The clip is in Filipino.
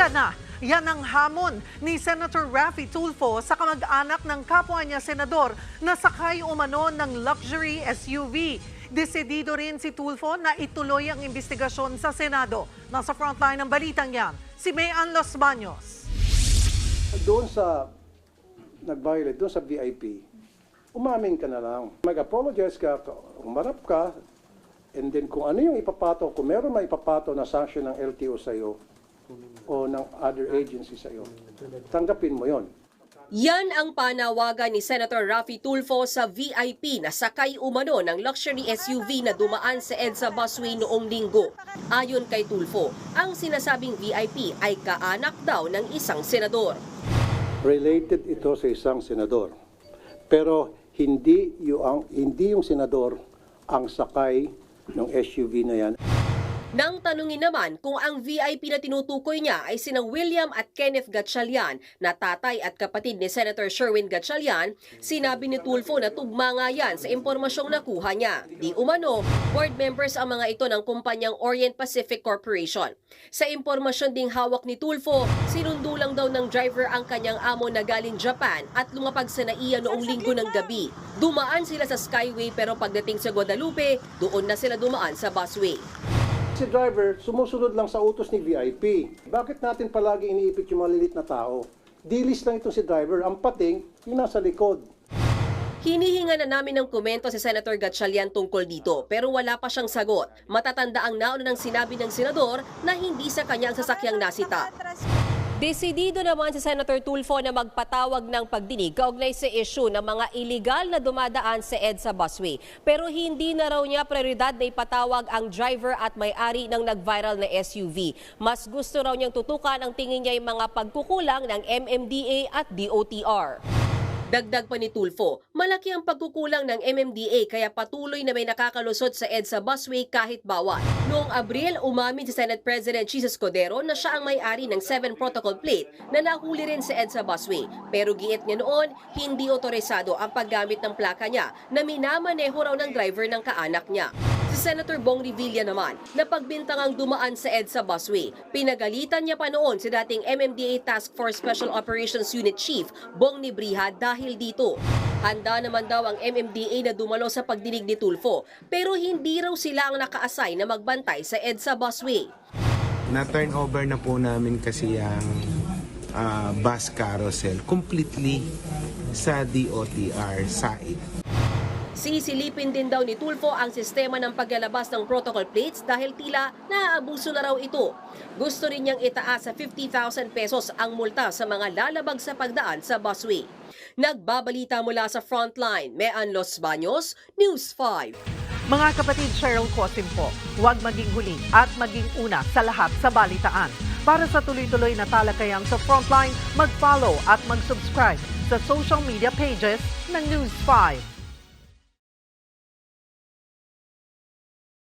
ka na. Yan ang hamon ni Senator Raffy Tulfo sa kamag-anak ng kapwa niya senador na sakay umano ng luxury SUV. Desidido rin si Tulfo na ituloy ang investigasyon sa Senado. Nasa frontline ng balitang yan, si Mayan Los Baños. doon sa nag-violate, doon sa VIP, umamin ka na lang. Mag-apologize ka, umarap ka, and then kung ano yung ipapato, kung meron may ipapato na sanction ng LTO sa'yo o ng other agency sa'yo, tanggapin mo yon. Yan ang panawagan ni Senator Raffy Tulfo sa VIP na sakay umano ng luxury SUV na dumaan sa EDSA busway noong linggo. Ayon kay Tulfo, ang sinasabing VIP ay kaanak daw ng isang senador. Related ito sa isang senador. Pero hindi yung, hindi yung senador ang sakay ng SUV na yan. Nang tanungin naman kung ang VIP na tinutukoy niya ay sinang William at Kenneth Gatchalian na tatay at kapatid ni Senator Sherwin Gatchalian, sinabi ni Tulfo na tugma nga yan sa impormasyong nakuha niya. Di umano, board members ang mga ito ng kumpanyang Orient Pacific Corporation. Sa impormasyon ding hawak ni Tulfo, sinundo lang daw ng driver ang kanyang amo na galing Japan at lumapag sa NAIA noong linggo ng gabi. Dumaan sila sa Skyway pero pagdating sa Guadalupe, doon na sila dumaan sa busway. Si driver, sumusunod lang sa utos ni VIP. Bakit natin palagi iniipit yung malilit na tao? Dilis lang itong si driver, ang pating, yung nasa likod. Hinihinga na namin ng komento si Senator Gatchalian tungkol dito pero wala pa siyang sagot. Matatanda ang nauna ng sinabi ng senador na hindi sa kanyang sasakyang nasita. Desidido naman si Senator Tulfo na magpatawag ng pagdinig kaugnay sa issue ng mga illegal na dumadaan sa EDSA busway. Pero hindi na raw niya prioridad na ipatawag ang driver at may-ari ng nag-viral na SUV. Mas gusto raw niyang tutukan ang tingin niya yung mga pagkukulang ng MMDA at DOTR. Dagdag pa ni Tulfo, malaki ang pagkukulang ng MMDA kaya patuloy na may nakakalusot sa EDSA busway kahit bawat. Noong Abril, umamin si Senate President Jesus Codero na siya ang may-ari ng 7 protocol plate na nahuli rin sa EDSA busway. Pero giit niya noon, hindi otorisado ang paggamit ng plaka niya na minamaneho raw ng driver ng kaanak niya. Si Senator Bong Revilla naman, na pagbintangang dumaan sa EDSA busway, pinagalitan niya pa noon si dating MMDA Task Force Special Operations Unit Chief Bong Nibriha dahil dito. Handa naman daw ang MMDA na dumalo sa pagdinig ni Tulfo, pero hindi raw sila ang naka-assign na magbantay sa EDSA busway. na-turn over na po namin kasi ang ah, bus carousel completely sa DOTR site. Sisilipin din daw ni Tulfo ang sistema ng paglalabas ng protocol plates dahil tila naaabuso na raw ito. Gusto rin niyang itaas sa 50,000 pesos ang multa sa mga lalabag sa pagdaan sa busway. Nagbabalita mula sa Frontline, Mean Los Baños, News 5. Mga kapatid Cheryl Cosim po, huwag maging huli at maging una sa lahat sa balitaan. Para sa tuloy-tuloy na talakayan sa Frontline, mag-follow at mag-subscribe sa social media pages ng News 5.